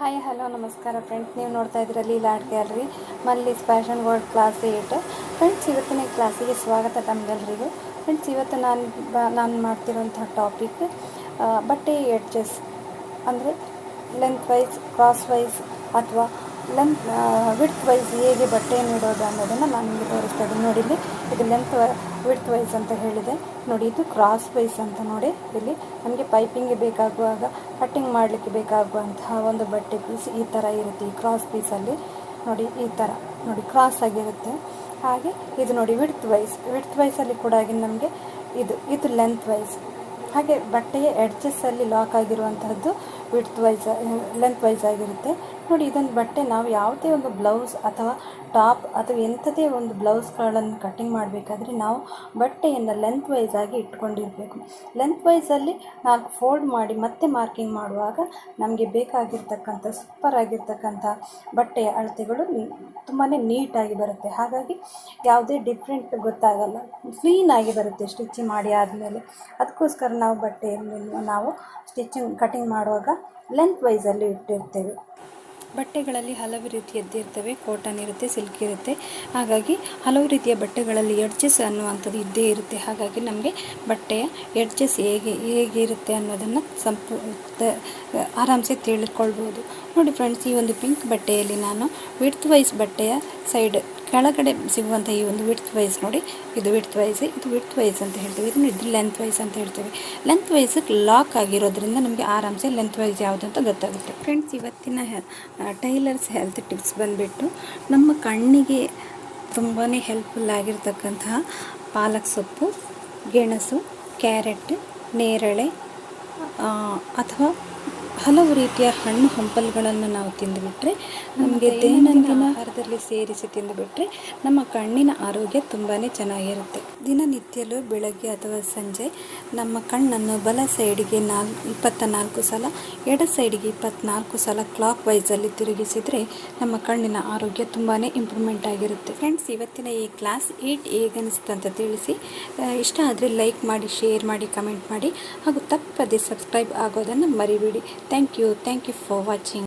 Hi, hello, ನಮಸ್ಕಾರ friends ನೀವು ನೋಡ್ತಾ ಇದ್ದೀರಾ ಲೀಲಾಡ್ gallery Mallis fashion world class eight friends ಇವತ್ತಿನ ಕ್ಲಾಸಿಗೆ ಸ್ವಾಗತ ತಮಗೆಲ್ಲರಿಗೂ ಫ್ರೆಂಡ್ಸ್ ಇವತ್ತು ನಾನು ಬ, ನಾನು ಮಾಡ್ತಿರೋಂಥ ಟಾಪಿಕ್ ಬಟ್ಟೆ ಎಡ್ಜಸ್ ಅಂದರೆ ಲೆಂತ್ ವೈಸ್ ಕ್ರಾಸ್ ವೈಸ್ ಅಥವಾ ಲೆಂತ್ ವಿಡ್ತ್ ವೈಸ್ ಹೇಗೆ ಬಟ್ಟೆಯನ್ನು ಇಡೋದು ಅನ್ನೋದನ್ನು ನಾನು ನಿಮಗೆ ತೋರಿಸ್ತಾ ಇದ್ದೀನಿ. ನೋಡಿ ಇಲ್ಲಿ ಇದು ಲೆಂತ್ ವಿಡ್ತ್ ವೈಸ್ ಅಂತ ಹೇಳಿದೆ. ನೋಡಿ ಇದು ಕ್ರಾಸ್ ವೈಸ್ ಅಂತ ನೋಡಿ ಇಲ್ಲಿ. ನಮಗೆ ಪೈಪಿಂಗ್ಗೆ ಬೇಕಾಗುವಾಗ ಕಟ್ಟಿಂಗ್ ಮಾಡಲಿಕ್ಕೆ ಬೇಕಾಗುವಂತಹ ಒಂದು ಬಟ್ಟೆ ಪೀಸ್ ಈ ಥರ ಇರುತ್ತೆ ಈ ಕ್ರಾಸ್ ಪೀಸಲ್ಲಿ ನೋಡಿ ಈ ಥರ ನೋಡಿ ಕ್ರಾಸ್ ಆಗಿರುತ್ತೆ. ಹಾಗೆ ಇದು ನೋಡಿ ವಿಡ್ತ್ ವೈಸ್ ವಿಡ್ತ್ ವೈಸಲ್ಲಿ ಕೂಡ ಹಾಗೆ ನಮಗೆ ಇದು ಇದು ಲೆಂತ್ ವೈಸ್ ಹಾಗೆ ಬಟ್ಟೆಯ ಎಡ್ಜಸ್ಸಲ್ಲಿ ಲಾಕ್ ಆಗಿರುವಂತಹದ್ದು ವಿಡ್ತ್ ವೈಸ್ ಲೆಂತ್ ವೈಸ್ ಆಗಿರುತ್ತೆ. ನೋಡಿ, ಇದೊಂದು ಬಟ್ಟೆ ನಾವು ಯಾವುದೇ ಒಂದು ಬ್ಲೌಸ್ ಅಥವಾ ಟಾಪ್ ಅಥವಾ ಎಂಥದೇ ಒಂದು ಬ್ಲೌಸ್ಗಳನ್ನು ಕಟ್ಟಿಂಗ್ ಮಾಡಬೇಕಾದ್ರೆ ನಾವು ಬಟ್ಟೆಯನ್ನು ಲೆಂತ್ ವೈಸ್ ಆಗಿ ಇಟ್ಕೊಂಡಿರಬೇಕು. ಲೆಂತ್ ವೈಸಲ್ಲಿ ನಾಲ್ಕು ಫೋಲ್ಡ್ ಮಾಡಿ ಮತ್ತೆ ಮಾರ್ಕಿಂಗ್ ಮಾಡುವಾಗ ನಮಗೆ ಬೇಕಾಗಿರ್ತಕ್ಕಂಥ ಸೂಪರ್ ಆಗಿರ್ತಕ್ಕಂಥ ಬಟ್ಟೆಯ ಅಳತೆಗಳು ತುಂಬಾ ನೀಟಾಗಿ ಬರುತ್ತೆ. ಹಾಗಾಗಿ ಯಾವುದೇ ಡಿಫ್ರೆಂಟ್ ಗೊತ್ತಾಗಲ್ಲ. ಕ್ಲೀನಾಗಿ ಬರುತ್ತೆ ಸ್ಟಿಚ್ ಮಾಡಿ ಆದಮೇಲೆ. ಅದಕ್ಕೋಸ್ಕರ ನಾವು ಬಟ್ಟೆಯಲ್ಲಿ ನಾವು ಸ್ಟಿಚಿಂಗ್ ಕಟಿಂಗ್ ಮಾಡುವಾಗ ಲೆಂತ್ ವೈಸಲ್ಲಿ ಇಟ್ಟಿರ್ತೇವೆ. ಬಟ್ಟೆಗಳಲ್ಲಿ ಹಲವು ರೀತಿಯದ್ದು ಇರ್ತವೆ. ಕಾಟನ್ ಇರುತ್ತೆ ಸಿಲ್ಕ್ ಇರುತ್ತೆ. ಹಾಗಾಗಿ ಹಲವು ರೀತಿಯ ಬಟ್ಟೆಗಳಲ್ಲಿ ಎಡ್ಜಸ್ ಅನ್ನುವಂಥದ್ದು ಇದ್ದೇ ಇರುತ್ತೆ. ಹಾಗಾಗಿ ನಮಗೆ ಬಟ್ಟೆಯ ಎಡ್ಜಸ್ ಹೇಗೆ, ಹೇಗಿರುತ್ತೆ ಅನ್ನೋದನ್ನು ಸಂಪೂ ಆರಾಮ್ಸೆ ತಿಳ್ಕೊಳ್ಬೋದು. ನೋಡಿ ಫ್ರೆಂಡ್ಸ್ ಈ ಒಂದು ಪಿಂಕ್ ಬಟ್ಟೆಯಲ್ಲಿ ನಾನು ವಿಡ್ತ್ ವೈಸ್ ಬಟ್ಟೆಯ ಸೈಡ್ ಕೆಳಗಡೆ ಸಿಗುವಂಥ ಈ ಒಂದು ವಿಡ್ತ್ ವೈಸ್ ನೋಡಿ. ಇದು ವಿಡ್ತ್ ವೈಸ್ ಇದು ವಿಡ್ತ್ ವೈಸ್ ಅಂತ ಹೇಳ್ತೀವಿ. ಇದನ್ನು ಇದು ಲೆಂತ್ ವೈಸ್ ಅಂತ ಹೇಳ್ತೀವಿ. ಲೆಂತ್ ವೈಸ್ ಲಾಕ್ ಆಗಿರೋದ್ರಿಂದ ನಮಗೆ ಆರಾಮ್ಸೆ ಲೆಂತ್ ವೈಸ್ ಯಾವುದು ಅಂತ ಗೊತ್ತಾಗುತ್ತೆ. ಫ್ರೆಂಡ್ಸ್ ಇವತ್ತಿನ ಟೈಲರ್ಸ್ ಹೆಲ್ತ್ ಟಿಪ್ಸ್ ಬಂದುಬಿಟ್ಟು ನಮ್ಮ ಕಣ್ಣಿಗೆ ತುಂಬಾ ಹೆಲ್ಪ್ಫುಲ್ ಆಗಿರ್ತಕ್ಕಂತಹ ಪಾಲಕ್ ಸೊಪ್ಪು, ಗೆಣಸು, ಕ್ಯಾರೆಟ್, ನೇರಳೆ ಅಥವಾ ಹಲವು ರೀತಿಯ ಹಣ್ಣು ಹಂಪಲುಗಳನ್ನು ನಾವು ತಿಂದುಬಿಟ್ರೆ ನಮಗೆ ದೈನಂದಿನ ಆಹಾರದಲ್ಲಿ ಸೇರಿಸಿ ತಿಂದುಬಿಟ್ರೆ ನಮ್ಮ ಕಣ್ಣಿನ ಆರೋಗ್ಯ ತುಂಬಾ ಚೆನ್ನಾಗಿರುತ್ತೆ. ದಿನನಿತ್ಯಲೂ ಬೆಳಗ್ಗೆ ಅಥವಾ ಸಂಜೆ ನಮ್ಮ ಕಣ್ಣನ್ನು ಬಲ ಸೈಡಿಗೆ ನಾಲ್ ಇಪ್ಪತ್ತ ನಾಲ್ಕು ಸಲ, ಎಡ ಸೈಡಿಗೆ ಇಪ್ಪತ್ತ್ನಾಲ್ಕು ಸಲ ಕ್ಲಾಕ್ ವೈಸಲ್ಲಿ ತಿರುಗಿಸಿದರೆ ನಮ್ಮ ಕಣ್ಣಿನ ಆರೋಗ್ಯ ತುಂಬಾ ಇಂಪ್ರೂವ್ಮೆಂಟ್ ಆಗಿರುತ್ತೆ. ಫ್ರೆಂಡ್ಸ್, ಇವತ್ತಿನ ಈ ಕ್ಲಾಸ್ ಏಟ್ ಹೇಗನಿಸ್ತು ಅಂತ ತಿಳಿಸಿ. ಇಷ್ಟ ಆದರೆ ಲೈಕ್ ಮಾಡಿ, ಶೇರ್ ಮಾಡಿ, ಕಮೆಂಟ್ ಮಾಡಿ ಹಾಗೂ ತಪ್ಪದೆ ಸಬ್ಸ್ಕ್ರೈಬ್ ಆಗೋದನ್ನು ಮರಿಬೇಡಿ. Thank you thank you for watching.